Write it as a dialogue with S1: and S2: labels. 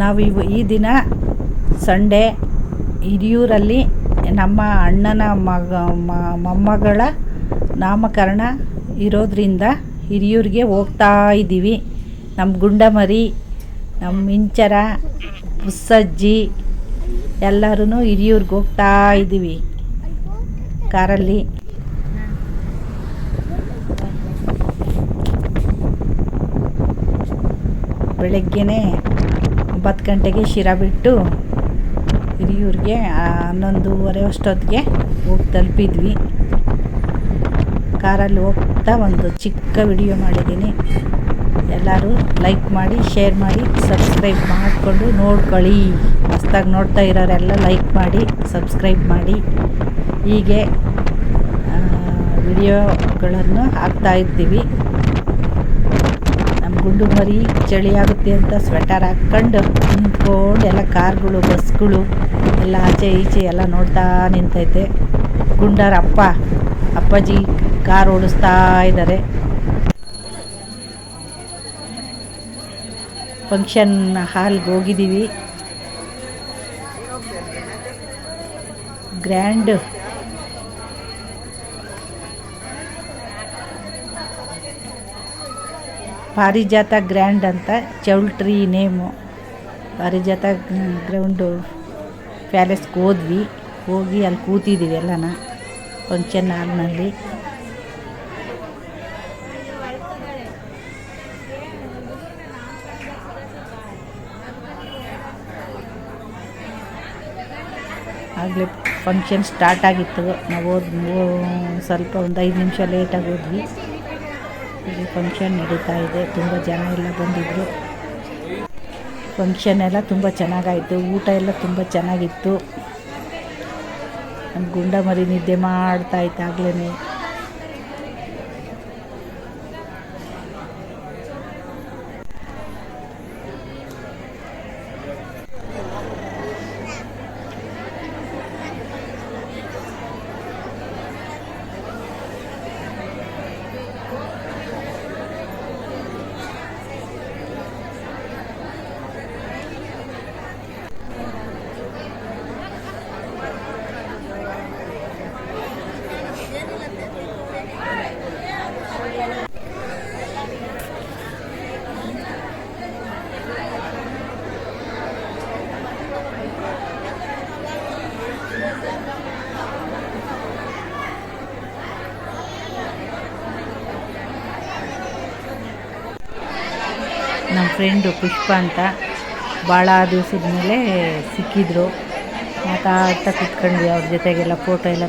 S1: ನಾವು ಇವು ಈ ದಿನ ಸಂಡೆ ಹಿರಿಯೂರಲ್ಲಿ ನಮ್ಮ ಅಣ್ಣನ ಮಗ ಮೊಮ್ಮಗಳ ನಾಮಕರಣ ಇರೋದ್ರಿಂದ ಹಿರಿಯೂರಿಗೆ ಹೋಗ್ತಾ ಇದ್ದೀವಿ. ನಮ್ಮ ಗುಂಡಮರಿ ನಮ್ಮ ಮಿಂಚರ ಪುಸ್ಸಜ್ಜಿ ಎಲ್ಲರೂ ಹಿರಿಯೂರಿಗೆ ಹೋಗ್ತಾ ಇದ್ದೀವಿ. ಕಾರಲ್ಲಿ. ಬೆಳಗ್ಗೆನೇ ಒಂಬತ್ತು ಗಂಟೆಗೆ ಶಿರಾ ಬಿಟ್ಟು ಹಿರಿಯೂರಿಗೆ ಹನ್ನೊಂದೂವರೆ ಅಷ್ಟೊತ್ತಿಗೆ ಹೋಗಿ ತಲುಪಿದ್ವಿ. ಕಾರಲ್ಲಿ ಹೋಗ್ತಾ ಒಂದು ಚಿಕ್ಕ ವಿಡಿಯೋ ಮಾಡಿದ್ದೀನಿ. ಎಲ್ಲರೂ ಲೈಕ್ ಮಾಡಿ, ಶೇರ್ ಮಾಡಿ, ಸಬ್ಸ್ಕ್ರೈಬ್ ಮಾಡಿಕೊಂಡು ನೋಡ್ಕೊಳ್ಳಿ. ಹೊಸ್ದಾಗಿ ನೋಡ್ತಾ ಇರೋರೆಲ್ಲ ಲೈಕ್ ಮಾಡಿ, ಸಬ್ಸ್ಕ್ರೈಬ್ ಮಾಡಿ. ಹೀಗೆ ವಿಡಿಯೋಗಳನ್ನು ಹಾಕ್ತಾ ನಮ್ಮ ಗುಂಡು ಮರಿ ಚಳಿ ಆಗುತ್ತೆ ಅಂತ ಸ್ವೆಟರ್ ಹಾಕ್ಕೊಂಡು ನಿಂತ್ಕೊಂಡು ಎಲ್ಲ ಕಾರ್ಗಳು, ಬಸ್ಗಳು ಎಲ್ಲ ಆಚೆ ಈಚೆ ಎಲ್ಲ ನೋಡ್ತಾ ನಿಂತೈತೆ. ಗುಂಡರ ಅಪ್ಪ, ಅಪ್ಪಾಜಿ ಕಾರ್ ಓಡಿಸ್ತಾ ಇದ್ದಾರೆ. ಫಂಕ್ಷನ್ ಹಾಲ್ಗೆ ಹೋಗಿದ್ದೀವಿ. ಗ್ರ್ಯಾಂಡ್ ಪಾರಿಜಾತ ಗ್ರ್ಯಾಂಡ್ ಅಂತ ಚೌಲ್ಟ್ರಿ ನೇಮು. ಪಾರಿಜಾತ ಗ್ರೌಂಡು ಪ್ಯಾಲೇಸ್ಗೆ ಹೋದ್ವಿ. ಹೋಗಿ ಅಲ್ಲಿ ಕೂತಿದ್ದೀವಿ ಎಲ್ಲನ. ಫಂಕ್ಷನ್ ಹಾಲ್ನಲ್ಲಿ ಆಗಲೇ ಫಂಕ್ಷನ್ ಸ್ಟಾರ್ಟ್ ಆಗಿತ್ತು. ನಾವು ಹೋದ್ ಸ್ವಲ್ಪ ಒಂದು ಐದು ನಿಮಿಷ ಲೇಟಾಗಿ ಹೋದ್ವಿ. ಇಲ್ಲಿ ಫಂಕ್ಷನ್ ನಡೀತಾ ಇದೆ. ತುಂಬ ಜನ ಎಲ್ಲ ಬಂದಿದ್ದರು ಫಂಕ್ಷನ್ ಎಲ್ಲ ತುಂಬ ಚೆನ್ನಾಗಾಯಿತು. ಊಟ ಎಲ್ಲ ತುಂಬ ಚೆನ್ನಾಗಿತ್ತು. ನಮ್ಮ ಗುಂಡ ಮರಿ ನಿದ್ದೆ ಮಾಡ್ತಾ ಇತ್ತು ನಮ್ಮ ಫ್ರೆಂಡು ಪುಷ್ಪ ಅಂತ ಭಾಳ ದಿವಸದ ಮೇಲೆ ಸಿಕ್ಕಿದ್ರು. ಮಾತಾಡ್ತಾ ಕುತ್ಕೊಂಡ್ವಿ ಅವ್ರ ಜೊತೆಗೆಲ್ಲ ಫೋಟೋ ಎಲ್ಲ